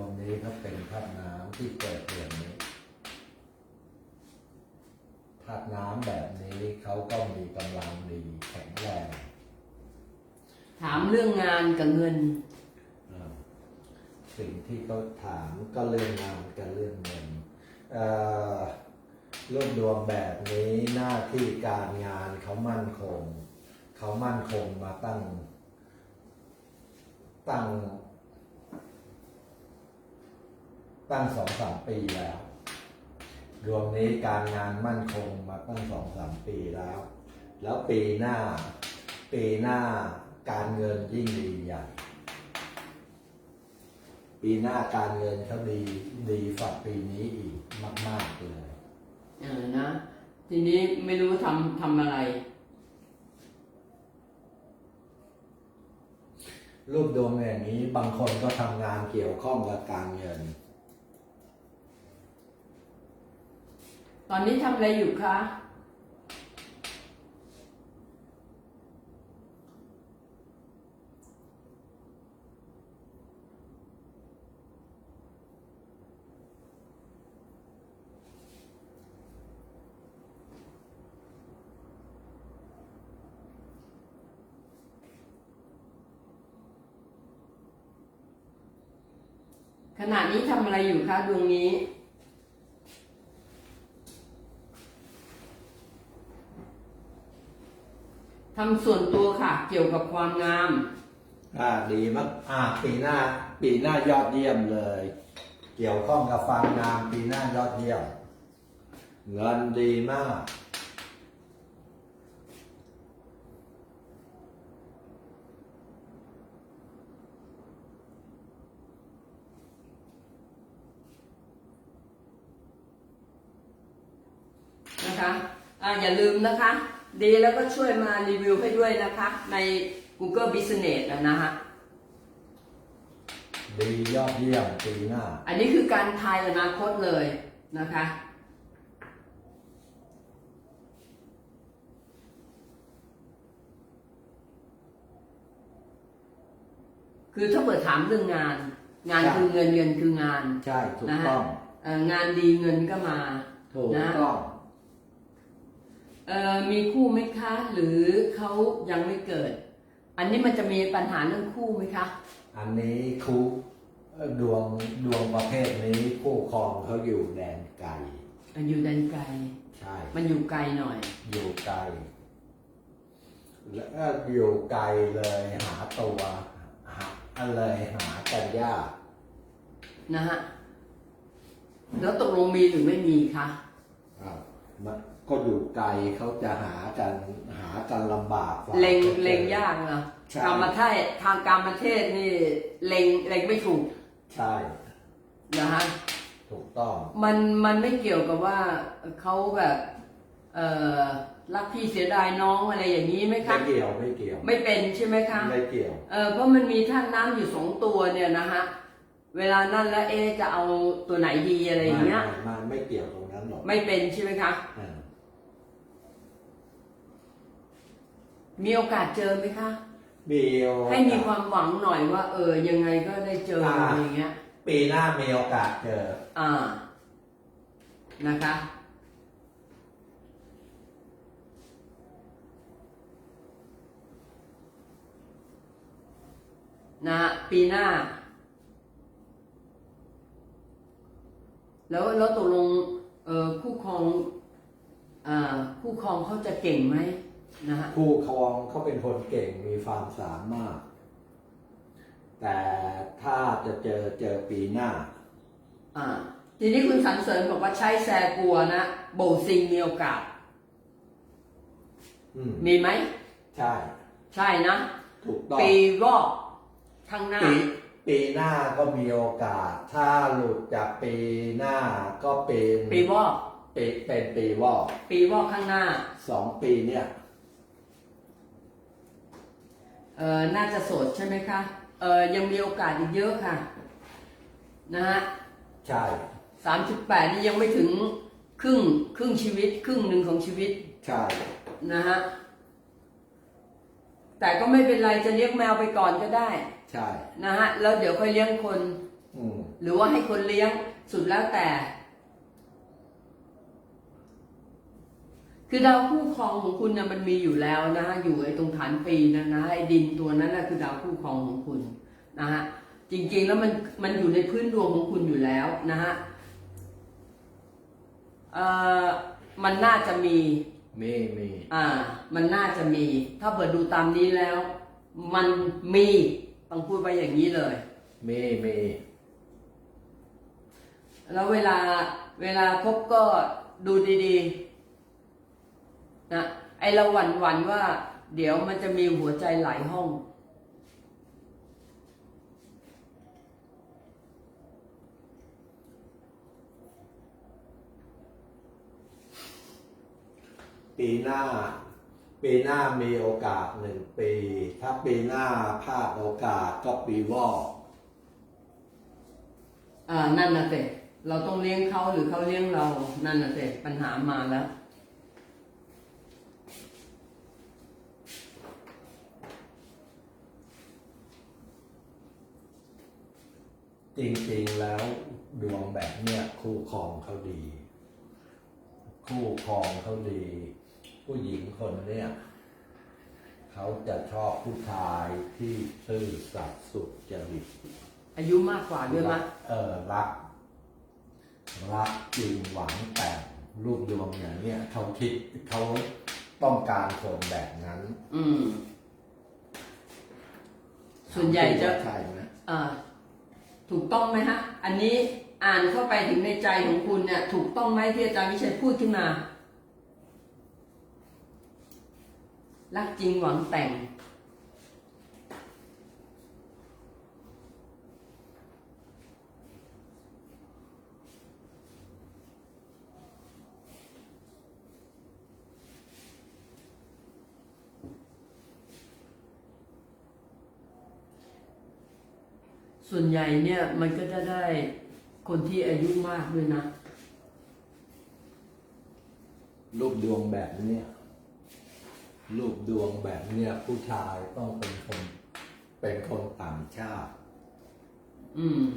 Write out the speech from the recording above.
วงนี้เขาเป็นธาตุน้ำที่เกิดเดือนนี้ธาตุน้ำแบบนี้เขาก็มีกำลังดีแข็งแรง ถามเรื่องงานกับเงินอ่าสิ่งที่เขาถามก็เรื่องงานกับเรื่องเงินเอ่อรูปดวงแบบนี้หน้าที่การงานเขามั่นคง เขามั่นคงมาตั้ง ตั้ง ตั้งสองสามปีแล้ว ดวงนี้การงานมั่นคงมาตั้งสองสามปีแล้ว แล้วปีหน้า ปีหน้าการเงินยิ่งดีใหญ่ปีหน้าการเงินเขาดีดีฝักปีนี้อีกมาก ๆ เลยเออนะ ทีนี้ไม่รู้ทำทำอะไร รูปดวงอย่างนี้บางคนก็ทำงานเกี่ยวข้องกับการเงิน ตอนนี้ทำอะไรอยู่คะ ขณะนี้ทำอะไรอยู่คะดวงนี้ ทำส่วนตัวค่ะ เกี่ยวกับความงาม อ่าดีมากอ่าปีหน้า ปีหน้ายอดเยี่ยมเลย เกี่ยวข้องกับฟาร์มงามปีหน้ายอดเยี่ยม เงินดีมาก นะคะ อ่าอย่าลืมนะคะ ดีแล้วก็ช่วยมารีวิวให้ด้วยนะคะ ใน Google Business นะนะฮะดียอดเยี่ยมปีหน้า อันนี้คือการทายอนาคตเลยนะคะคือถ้าเปิดถามเรื่องงาน งานใช่คือเงินเงินคืองาน ใช่ ถูกนะฮะต้องเอ่องานดีเงินก็มาถูกนะต้องเอ่อ มีคู่ไหมคะ หรือเขายังไม่เกิด อันนี้มันจะมีปัญหาเรื่องคู่ไหมคะ อันนี้คู่เอ่อดวงดวงประเภทนี้คู่ครองเขาอยู่แดนไกลมันอยู่แดนไกล ใช่ มันอยู่ไกลหน่อย อยู่ไกล แล้วก็อยู่ไกลเลยหาตัวหาอะไรหากันยากนะฮะ แล้วตกลงมีหรือไม่มีคะอะมัน ก็อยู่ไกลเขาจะหากันหากันลำบากกว่า เล็งจะจอเล็งยากเหรอใช่ กรรมเทศทางการมเทศนี่เล็งเล็งไม่ถูกใช่ นะฮะ ถูกต้อง มันมันไม่เกี่ยวกับว่าเขาแบบเอ่อรักพี่เสียดายน้องอะไรอย่างนี้ไหมไม่คะ เกี่ยวไม่เกี่ยวไม่เป็นใช่ไหมคะ ไม่เกี่ยว เออเพราะมันมีท่านน้ำอยู่สองตัวเนี่ยนะฮะ เวลานั่นแล้วเอะจะเอาตัวไหนดีอะไรอย่างเงี้ย ไม่ไม่ไม่เกี่ยวตรงนั้นหรอกไม่เป็นใช่ไหมคะ อ่า มีโอกาสเจอไหมคะ มีโอกาสให้มีความหวังหน่อยว่า เออ ยังไงก็ได้เจออะไรอย่างเงี้ย ปีหน้ามีโอกาสเจอ อ่า นะคะ นะฮะปีหน้า แล้วแล้วตกลง เอ่อคู่ครอง อ่า คู่ครองเขาจะเก่งไหม นะฮะผู้ครองเขาเป็นคนเก่งมีความสามารถ แต่ถ้าจะเจอเจอปีหน้า อ่า ทีนี้คุณสันเสริญบอกว่าใช้แซกัวนะโบซิงมีโอกาส อืมมีไหม ใช่ ใช่นะ ถูกต้องปีวอกข้างหน้า ปีปีหน้าก็มีโอกาส ถ้าหลุดจากปีหน้าก็เป็นปีวอกปีเป็นปีวอกปีวอกข้างหน้า สองปีเนี่ย เอ่อน่าจะโสดใช่ไหมคะเอ่อยังมีโอกาสอีกเยอะค่ะ นะฮะใช่ สามสิบแปดนี่ยังไม่ถึงครึ่งครึ่งชีวิต ครึ่งหนึ่งของชีวิตใช่ นะฮะแต่ก็ไม่เป็นไรจะเลี้ยงแมวไปก่อนก็ได้ ใช่ นะฮะแล้วเดี๋ยวค่อยเลี้ยงคน อืม หรือว่าให้คนเลี้ยงสุดแล้วแต่ คือดาวคู่ครองของคุณนะมันมีอยู่แล้วนะฮะอยู่ไอ้ตรงฐานปีนะนะไอ้ดินตัวนั้นนะคือดาวคู่ครองของคุณนะฮะจริงๆแล้วมันมันอยู่ในพื้นดวงของคุณอยู่แล้วนะฮะเอ่อมันน่าจะมีมีมีอ่า มันน่าจะมี ถ้าเปิดดูตามนี้แล้ว มันมีต้องพูดไปอย่างนี้เลยมีมีแล้วเวลาเวลาคบก็ดูดีๆ นะไอเราหวั่นหวั่นๆว่า เดี๋ยวมันจะมีหัวใจหลายห้อง ปีหน้า ปีหน้ามีโอกาสหนึ่งปี ถ้าปีหน้าพลาดโอกาสก็ปีวอกอ่านั่นน่ะเตเราต้องเลี้ยงเขาหรือเขาเลี้ยงเรา นั่นน่ะเตปัญหามาแล้ว จริงๆแล้วดวงแบบเนี้ยคู่ครองเขาดี คู่ครองเขาดี ผู้หญิงคนเนี้ยเขาจะชอบผู้ชายที่ซื่อสัตย์สุจริตอายุมากกว่าด้วยมั้ยเออรัก รักจริงหวังแต่งรูปดวงอย่างเนี้ยเขาคิดเขาต้องการคนแบบนั้นอืม ส่วนใหญ่จะ ใช่ไหม อ่า ถูกต้องไหมฮะ อันนี้อ่านเข้าไปถึงในใจของคุณเนี่ย ถูกต้องไหมที่อาจารย์วิชัยพูดขึ้นมา รักจริงหวังแต่ง ส่วนใหญ่เนี่ยมันก็จะได้คนที่อายุมากด้วยนะ รูปดวงแบบเนี้ยรูปดวงแบบเนี้ยผู้ชายต้องเป็นคน เป็นคนต่างชาติ อืม